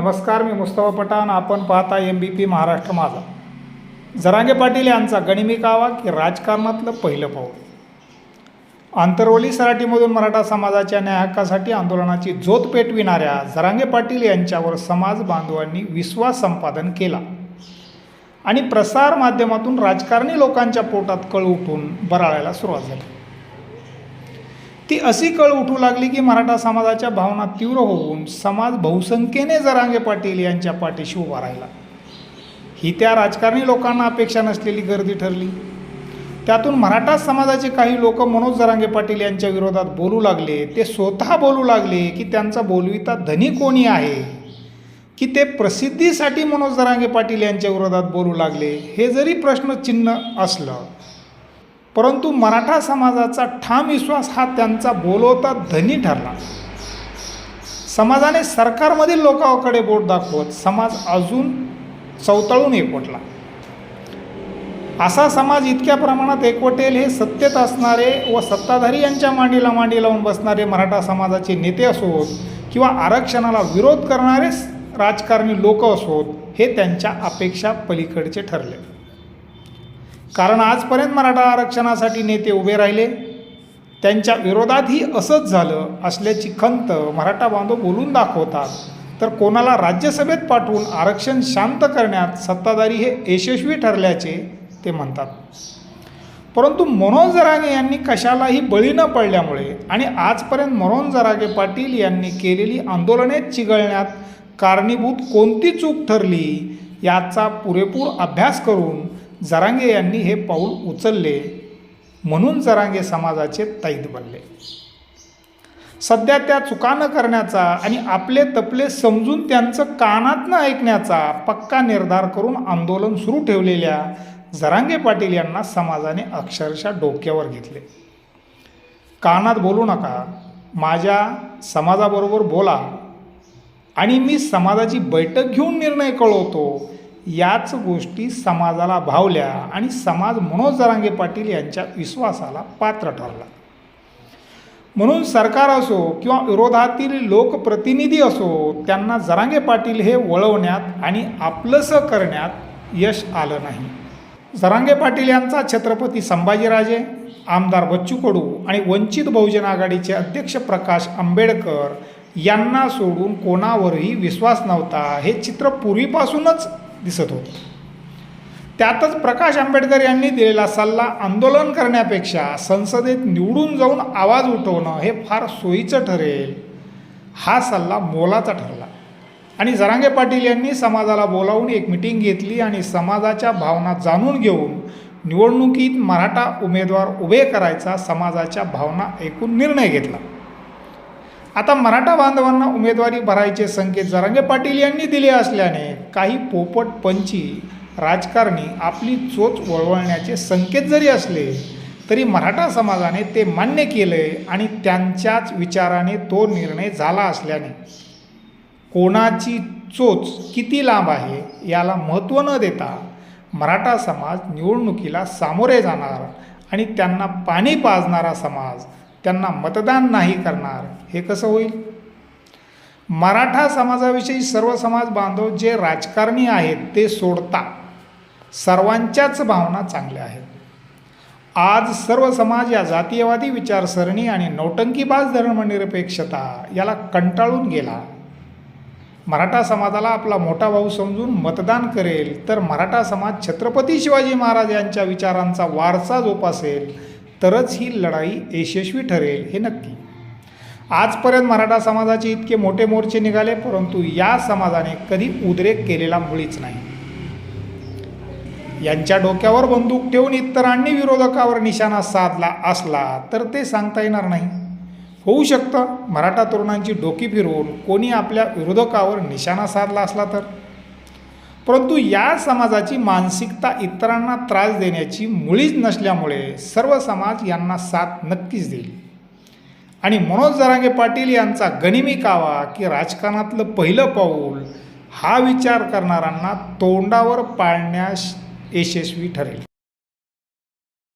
नमस्कार मी मुस्तफा पठाण. आपण पाहता एम बी पी महाराष्ट्र माझा. जरांगे पाटील यांचा गणिमी कावा की राजकारणातलं पहिलं पाऊल? आंतरवली सराटीमधून मराठा समाजाच्या न्याय हक्कासाठी आंदोलनाची जोत पेटविणाऱ्या जरांगे पाटील यांच्यावर समाज बांधवांनी विश्वास संपादन केला. आणि प्रसार माध्यमातून राजकारणी लोकांच्या पोटात कळ उठून बराळायला सुरुवात झाली. ती अशी कळ उठू लागली की मराठा समाजाच्या भावना तीव्र होऊन समाज बहुसंख्येने जरांगे पाटील यांच्या पाठीशी उभा राहिला. ही त्या राजकारणी लोकांना अपेक्षा नसलेली गर्दी ठरली. त्यातून मराठा समाजाचे काही लोक मनोज जरांगे पाटील यांच्या विरोधात बोलू लागले. ते स्वतः बोलू लागले की त्यांचा बोलविता धनी कोणी आहे? की ते प्रसिद्धीसाठी मनोज जरांगे पाटील यांच्या विरोधात बोलू लागले? हे जरी प्रश्नचिन्ह असलं परंतु मराठा समाजाचा ठाम विश्वास हा त्यांचा बोलवता धनी ठरला. समाजाने सरकारमधील लोकांकडे बोट दाखवत समाज अजून चवताळून एकवटला. असा समाज इतक्या प्रमाणात एकवटेल हे सत्तेत असणारे व सत्ताधारी यांच्या मांडीला मांडी लावून बसणारे मराठा समाजाचे नेते असोत किंवा आरक्षणाला विरोध करणारे राजकारणी लोक असोत हे त्यांच्या अपेक्षा पलीकडचे ठरले. कारण आजपर्यंत मराठा आरक्षणासाठी नेते उभे राहिले. त्यांच्या विरोधातही असंच झालं असल्याची खंत मराठा बांधव बोलून दाखवतात. तर कोणाला राज्यसभेत पाठवून आरक्षण शांत करण्यात सत्ताधारी हे यशस्वी ठरल्याचे ते म्हणतात. परंतु मनोज जरागे यांनी कशालाही बळी न पडल्यामुळे आणि आजपर्यंत मनोज जरागे पाटील यांनी केलेली आंदोलने चिघळण्यात कारणीभूत कोणती चूक ठरली याचा पुरेपूर अभ्यास करून जरांगे यांनी हे पाऊल उचलले म्हणून जरांगे समाजाचे तैद बनले. सध्या त्या चुका न करण्याचा आणि आपले तपले समजून त्यांचं कानात न ऐकण्याचा पक्का निर्धार करून आंदोलन सुरू ठेवलेल्या जरांगे पाटील यांना समाजाने अक्षरशः डोक्यावर घेतले. कानात बोलू नका माझ्या समाजाबरोबर बोला आणि मी समाजाची बैठक घेऊन निर्णय कळवतो याच गोष्टी समाजाला भावल्या आणि समाज मनोज जरांगे पाटील यांच्या विश्वासाला पात्र ठरला. म्हणून सरकार असो किंवा विरोधातील लोकप्रतिनिधी असो त्यांना जरांगे पाटील हे वळवण्यात आणि आपलंसं करण्यात यश आलं नाही. जरांगे पाटील यांचा छत्रपती संभाजीराजे आमदार बच्चू कडू आणि वंचित बहुजन आघाडीचे अध्यक्ष प्रकाश आंबेडकर यांना सोडून कोणावरही विश्वास नव्हता. हे चित्र पूर्वीपासूनच दिसत होतं. त्यातच प्रकाश आंबेडकर यांनी दिलेला सल्ला आंदोलन करण्यापेक्षा संसदेत निवडून जाऊन आवाज उठवणं हे फार सोयीचं ठरेल. हा सल्ला मोलाचा ठरला. आणि जरांगे पाटील यांनी समाजाला बोलावून एक मिटिंग घेतली आणि समाजाच्या भावना जाणून घेऊन निवडणुकीत मराठा उमेदवार उभे करायचा समाजाच्या भावना ऐकून निर्णय घेतला. आता मराठा बांधवांना उमेदवारी भरायचे संकेत जरांगे पाटील यांनी दिले असल्याने काही पोपट पंची राजकारणी आपली चोच वळवळण्याचे संकेत जरी असले तरी मराठा समाजाने ते मान्य केले आणि त्यांच्याच विचाराने तो निर्णय झाला असल्याने. कोणाची चोच किती लांब आहे याला महत्त्व न देता मराठा समाज निवडणुकीला सामोरे जाणार आणि त्यांना पाणी पाजणारा समाज त्यांना मतदान नाही करणार. हे कसं होईल? मराठा समाजाविषयी सर्व समाज बांधव जे राजकारणी आहेत ते सोडता सर्वांच्याच भावना चांगल्या आहेत. आज सर्व समाज या जातीयवादी विचारसरणी आणि नौटंकीबाज धर्मनिरपेक्षता याला कंटाळून गेला. मराठा समाजाला आपला मोठा भाऊ समजून मतदान करेल तर मराठा समाज छत्रपती शिवाजी महाराज यांच्या विचारांचा वारसा जोपासेल तरच ही लढाई यशस्वी ठरेल हे नक्की. आजपर्यंत मराठा समाजाचे इतके मोठे मोर्चे निघाले परंतु या समाजाने कधी उद्रेक केलेला मुळीच नाही. यांच्या डोक्यावर बंदूक ठेवून इतरांनी विरोधकावर निशाणा साधला असला तर ते सांगता येणार नाही. होऊ शकतं मराठा तरुणांची डोकी फिरवून कोणी आपल्या विरोधकावर निशाणा साधला असला तर. परंतु या समाजाची मानसिकता इतरांना त्रास देण्याची मुळीच नसल्यामुळे सर्व समाज यांना साथ नक्कीच देईल. आणि मनोज जरांगे पाटील यांचा गनिमी कावा की राजकारणातलं पहिलं पाऊल हा विचार करणाऱ्यांना तोंडावर पाळण्यास यशस्वी ठरेल.